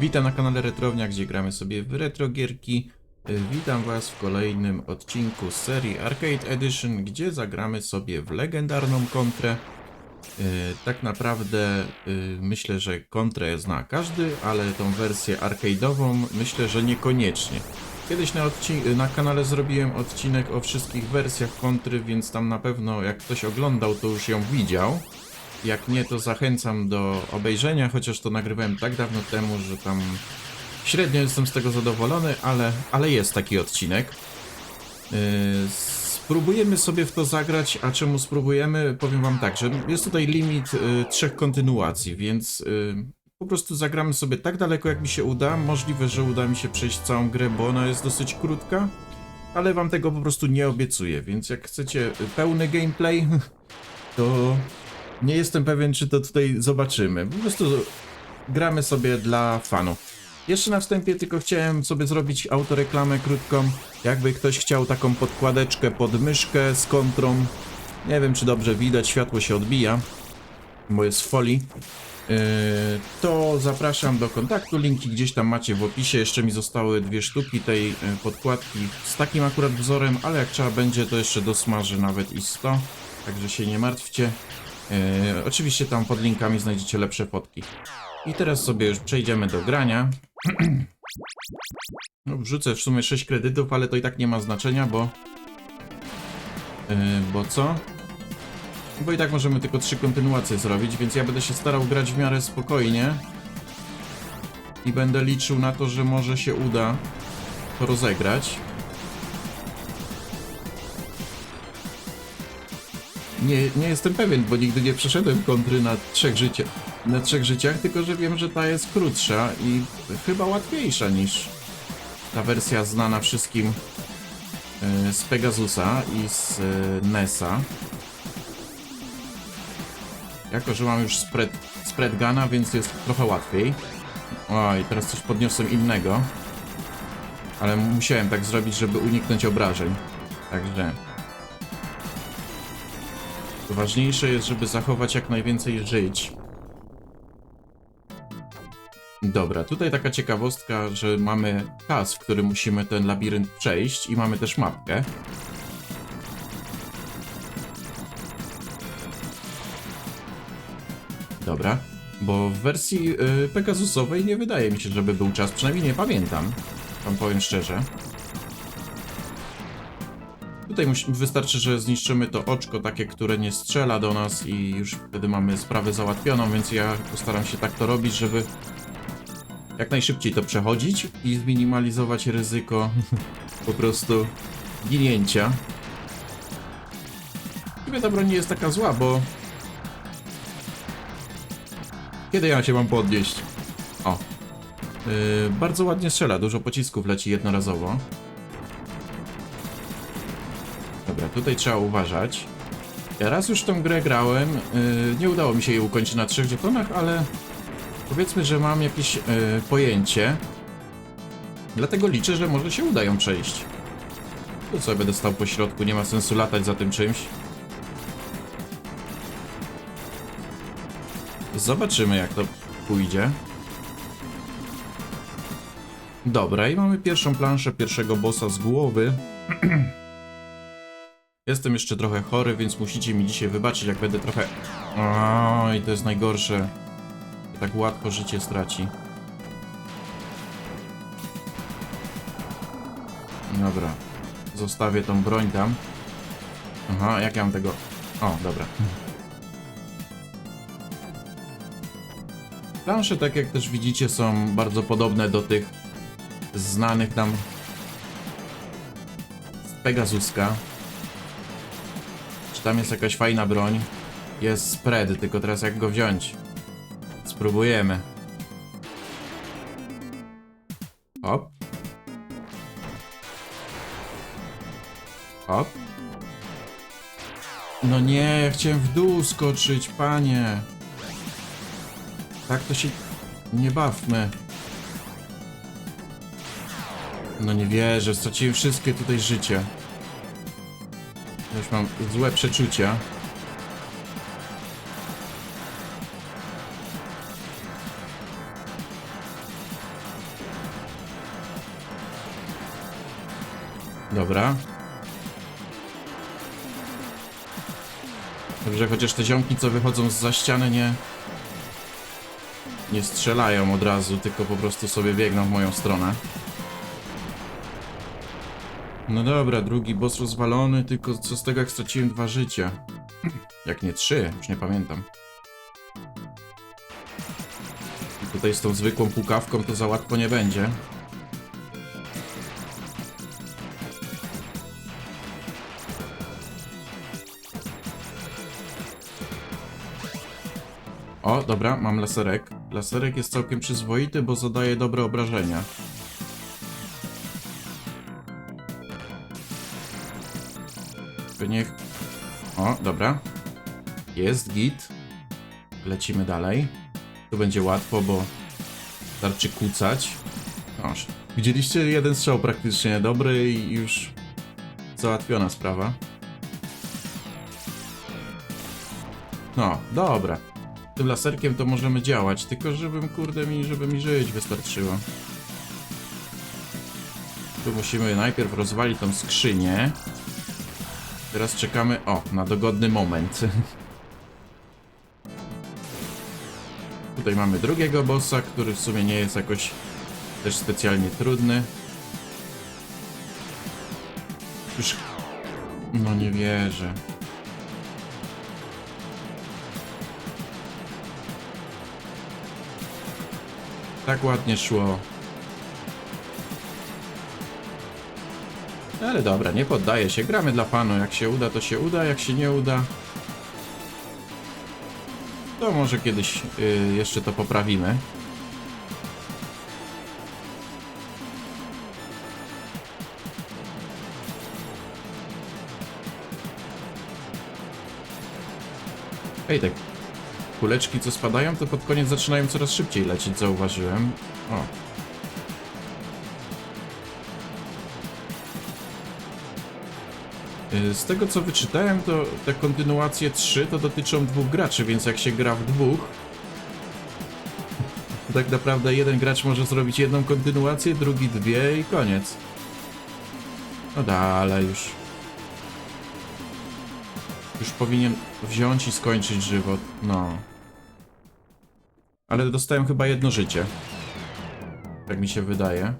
Witam na kanale Retrownia, gdzie gramy sobie w retro gierki. Witam Was w kolejnym odcinku z serii Arcade Edition, gdzie zagramy sobie w legendarną kontrę. E, Tak naprawdę myślę, że kontrę zna każdy, ale tą wersję arcade'ową myślę, że niekoniecznie. Kiedyś na, na kanale zrobiłem odcinek o wszystkich wersjach kontry, więc tam na pewno jak ktoś oglądał, to już ją widział. Jak nie, to zachęcam do obejrzenia, chociaż to nagrywałem tak dawno temu, że tam średnio jestem z tego zadowolony, ale, ale jest taki odcinek. Yy, spróbujemy sobie w to zagrać, a czemu spróbujemy? Powiem wam tak, że jest tutaj limit yy, trzech kontynuacji, więc yy, po prostu zagramy sobie tak daleko, jak mi się uda. Możliwe, że uda mi się przejść całą grę, bo ona jest dosyć krótka, ale wam tego po prostu nie obiecuję, więc jak chcecie pełny gameplay, to nie jestem pewien, czy to tutaj zobaczymy. Po prostu gramy sobie dla fanów. Jeszcze na wstępie tylko chciałem sobie zrobić autoreklamę krótką. Jakby ktoś chciał taką podkładeczkę pod myszkę z kontrą. Nie wiem, czy dobrze widać, światło się odbija, bo jest w folii. Yy, to zapraszam do kontaktu, linki gdzieś tam macie w opisie. Jeszcze mi zostały dwie sztuki tej yy, podkładki z takim akurat wzorem, ale jak trzeba będzie, to jeszcze dosmażę nawet i 100. Także się nie martwcie. Yy, oczywiście tam pod linkami znajdziecie lepsze fotki. I teraz sobie już przejdziemy do grania. No, wrzucę w sumie 6 kredytów, ale to i tak nie ma znaczenia, bo... Yy, bo co? Bo i tak możemy tylko 3 kontynuacje zrobić, więc ja będę się starał grać w miarę spokojnie. I będę liczył na to, że może się uda to rozegrać. Nie, nie jestem pewien, bo nigdy nie przeszedłem kontry na trzech, życie, na trzech życiach, tylko że wiem, że ta jest krótsza i chyba łatwiejsza niż ta wersja znana wszystkim e, z Pegasusa i z e, NESa. Jako, że mam już spread, spread guna, więc jest trochę łatwiej. Oj, teraz coś podniosłem innego. Ale musiałem tak zrobić, żeby uniknąć obrażeń. Także... Ważniejsze jest, żeby zachować jak najwięcej żyć. Dobra, tutaj taka ciekawostka, że mamy czas, w którym musimy ten labirynt przejść i mamy też mapkę. Dobra, bo w wersji y, Pegasusowej nie wydaje mi się, żeby był czas, przynajmniej nie pamiętam. Wam powiem szczerze. Tutaj wystarczy, że zniszczymy to oczko takie, które nie strzela do nas i już wtedy mamy sprawę załatwioną, więc ja postaram się tak to robić, żeby jak najszybciej to przechodzić i zminimalizować ryzyko po prostu ginięcia. Niby ta broń nie jest taka zła, bo... Kiedy ja się mam podnieść? O. Yy, bardzo ładnie strzela, dużo pocisków leci jednorazowo. Tutaj trzeba uważać. Ja raz już tą grę grałem, yy, nie udało mi się jej ukończyć na trzech żetonach, ale powiedzmy, że mam jakieś yy, pojęcie. Dlatego liczę, że może się uda ją przejść. Tu sobie będę stał po środku, nie ma sensu latać za tym czymś. Zobaczymy jak to pójdzie. Dobra, i mamy pierwszą planszę pierwszego bossa z głowy. Jestem jeszcze trochę chory, więc musicie mi dzisiaj wybaczyć, jak będę trochę... Oj, to jest najgorsze. Tak łatwo życie straci. Dobra. Zostawię tą broń tam. Aha, jak ja mam tego... O, dobra. Plansze, tak jak też widzicie, są bardzo podobne do tych znanych nam z Pegasuska. Tam jest jakaś fajna broń? Jest spread, tylko teraz jak go wziąć? Spróbujemy. Hop. Hop. No nie, ja chciałem w dół skoczyć, panie. Tak to się... Nie bawmy. No nie wierzę, straciłem wszystkie tutaj życie. Już mam złe przeczucia. Dobra. Dobrze, chociaż te ziomki, co wychodzą z za ściany, nie... Nie strzelają od razu, tylko po prostu sobie biegną w moją stronę. No dobra, drugi boss rozwalony, tylko co z tego jak straciłem dwa życia? Jak nie trzy, już nie pamiętam. I tutaj z tą zwykłą pukawką to za łatwo nie będzie. O, dobra, mam laserek. Laserek jest całkiem przyzwoity, bo zadaje dobre obrażenia. Niech... O, dobra. Jest git. Lecimy dalej. Tu będzie łatwo, bo starczy kucać. Noż. Widzieliście jeden strzał praktycznie dobry i już załatwiona sprawa. No, dobra. Tym laserkiem to możemy działać, tylko żebym, kurde, mi, żeby mi żyć wystarczyło. Tu musimy najpierw rozwalić tą skrzynię. Teraz czekamy, o, na dogodny moment. Tutaj mamy drugiego bossa, który w sumie nie jest jakoś też specjalnie trudny. Już... No nie wierzę. Tak ładnie szło. Ale dobra, nie poddaję się. Gramy dla panu. Jak się uda, to się uda. Jak się nie uda, to może kiedyś y, jeszcze to poprawimy. Ej, tak. Kuleczki, co spadają, to pod koniec zaczynają coraz szybciej lecieć, zauważyłem. O. Z tego co wyczytałem, to te kontynuacje 3 to dotyczą dwóch graczy, więc jak się gra w dwóch, to tak naprawdę jeden gracz może zrobić jedną kontynuację, drugi dwie i koniec. No dalej już. Już powinien wziąć i skończyć żywot. No. Ale dostałem chyba jedno życie. Tak mi się wydaje.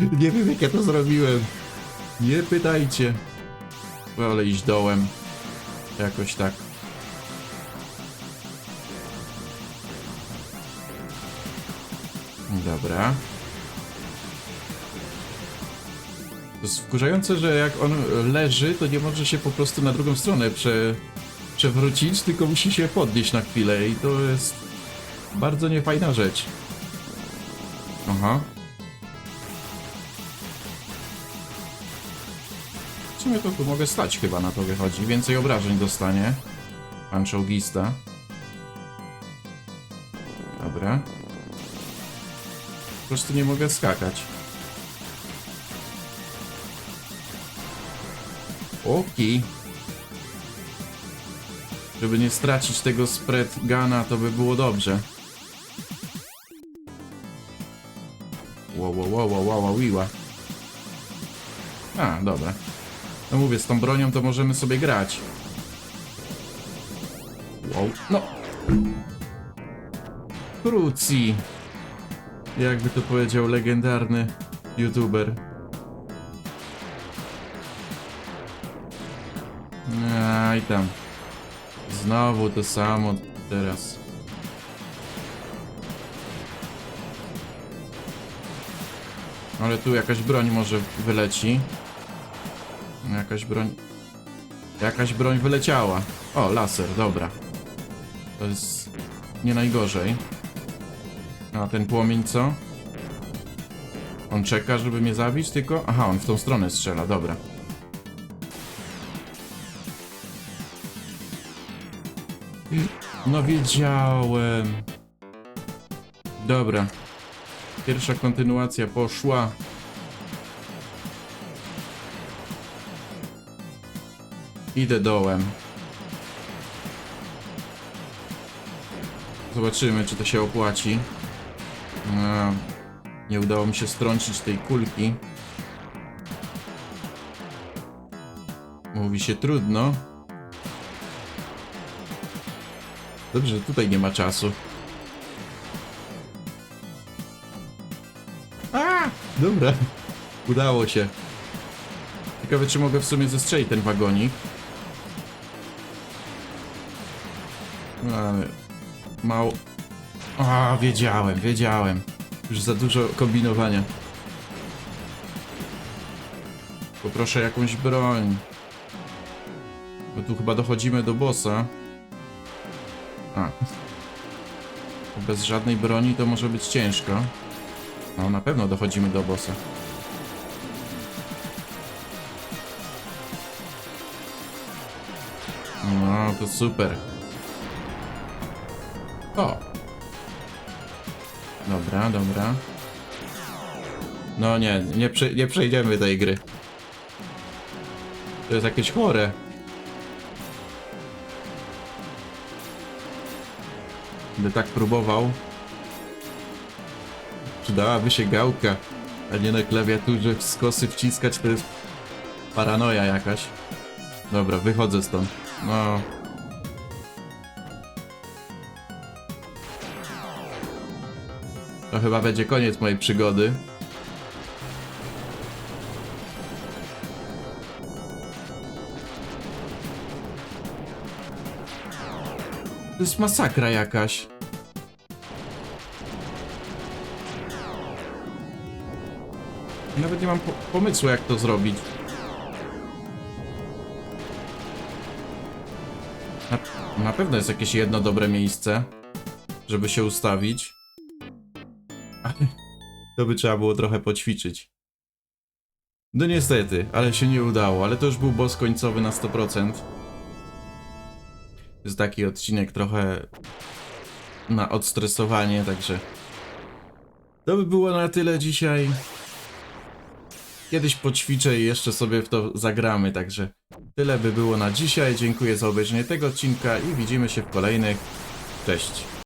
Nie wiem jak ja to zrobiłem. Nie pytajcie. Wolę iść dołem. Jakoś tak. Dobra. To jest wkurzające, że jak on leży, to nie może się po prostu na drugą stronę prze, przewrócić, tylko musi się podnieść na chwilę i to jest bardzo niefajna rzecz. Aha. W sumie to tu mogę stać chyba na to wychodzi. Więcej obrażeń dostanie. Pan czołgista. Dobra. Po prostu nie mogę skakać. Oki. Żeby nie stracić tego spread gana, to by było dobrze. Wow, wow, wow, wow, wow, wow. A, dobra. No mówię, z tą bronią to możemy sobie grać. Wow, no. Krucji. Jakby to powiedział legendarny youtuber. I tam. Znowu to samo teraz. Ale tu jakaś broń może wyleci. Jakaś broń... Jakaś broń wyleciała. O, laser, dobra. To jest nie najgorzej. A ten płomień co? On czeka, żeby mnie zabić, tylko... Aha, on w tą stronę strzela, dobra. No wiedziałem. Dobra. Pierwsza kontynuacja poszła. Idę dołem. Zobaczymy, czy to się opłaci. No, nie udało mi się strącić tej kulki. Mówi się trudno. Dobrze, że tutaj nie ma czasu. A, dobra. Udało się. Ciekawe, czy mogę w sumie zestrzelić ten wagonik. Ale mało. A, wiedziałem, wiedziałem. Już za dużo kombinowania. Poproszę jakąś broń. Bo tu chyba dochodzimy do bossa. A. Bez żadnej broni to może być ciężko. No, na pewno dochodzimy do bossa. No, to super. O! Dobra, dobra. No nie, nie, prze, nie przejdziemy tej gry. To jest jakieś chore. Będę tak próbował. Przydałaby się gałka, a nie na klawiaturze skosy wciskać, to jest paranoja jakaś. Dobra, wychodzę stąd. No. To chyba będzie koniec mojej przygody. To jest masakra jakaś. Nawet nie mam po pomysłu jak to zrobić. Na, na pewno jest jakieś jedno dobre miejsce, żeby się ustawić. To by trzeba było trochę poćwiczyć. No niestety, ale się nie udało, ale to już był boss końcowy na 100%. Jest taki odcinek trochę na odstresowanie, także to by było na tyle dzisiaj. Kiedyś poćwiczę i jeszcze sobie w to zagramy, także tyle by było na dzisiaj. Dziękuję za obejrzenie tego odcinka i widzimy się w kolejnych. Cześć.